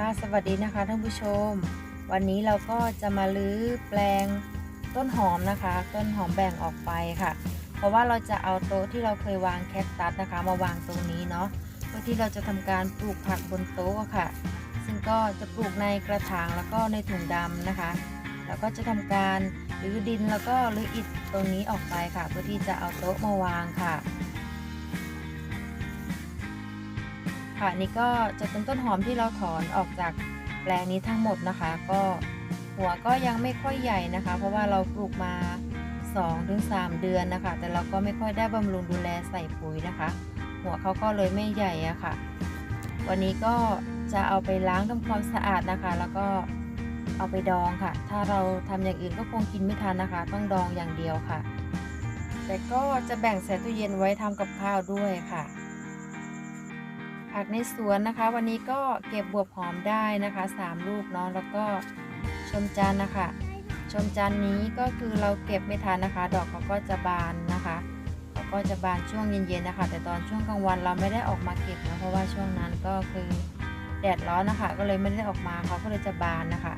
สวัสดีนะคะท่านผู้ชม วันนี้เราก็จะมาลื้อแปลงต้นหอมนะคะ ต้นหอมแบ่งออกไปค่ะ เพราะว่าเราจะเอาโต๊ะที่เราเคยวางแคคตัสนะคะ มาวางตรงนี้เนาะเพื่อที่เราจะทำการปลูกผักบนโต๊ะค่ะ ซึ่งก็จะปลูกในกระถางแล้วก็ในถุงดำนะคะแล้วก็จะทำการรื้อดินแล้วก็รื้ออิฐตรงนี้ออกไปค่ะ เพื่อที่จะเอาโต๊ะมาวางค่ะ ค่ะนี่ก็จะเป็นต้นหอมที่เราถอนออกจากแปลงนี้ทั้งหมดนะคะ ก็หัวก็ยังไม่ค่อยใหญ่นะคะ เพราะว่าเราปลูกมา 2-3 เดือนนะคะ แต่เราก็ไม่ค่อยได้บำรุงดูแลใส่ปุ๋ยนะคะ หัวเขาก็เลยไม่ใหญ่อะค่ะ วันนี้ก็จะเอาไปล้างทำความสะอาดนะคะ แล้วก็เอาไปดองค่ะ ถ้าเราทำอย่างอื่นก็คงกินไม่ทันนะคะ ต้องดองอย่างเดียวค่ะ แต่ก็จะแบ่งใส่ตู้เย็นไว้ทำกับข้าวด้วยค่ะ ผักในสวนนะคะ วันนี้ก็เก็บบวบหอมได้นะคะ 3 ลูกเนาะแล้วก็ชมจันนะคะ ชมจันนี้ก็คือเราเก็บไม่ทันนะคะ ดอกเขาก็จะบานนะคะเขาก็จะบานช่วงเย็นๆนะคะ แต่ตอนช่วงกลางวันเราไม่ได้ออกมาเก็บนะเพราะว่าช่วงนั้นก็คือแดดร้อนนะคะ ก็เลยไม่ได้ออกมาเขาก็เลยจะบานนะคะ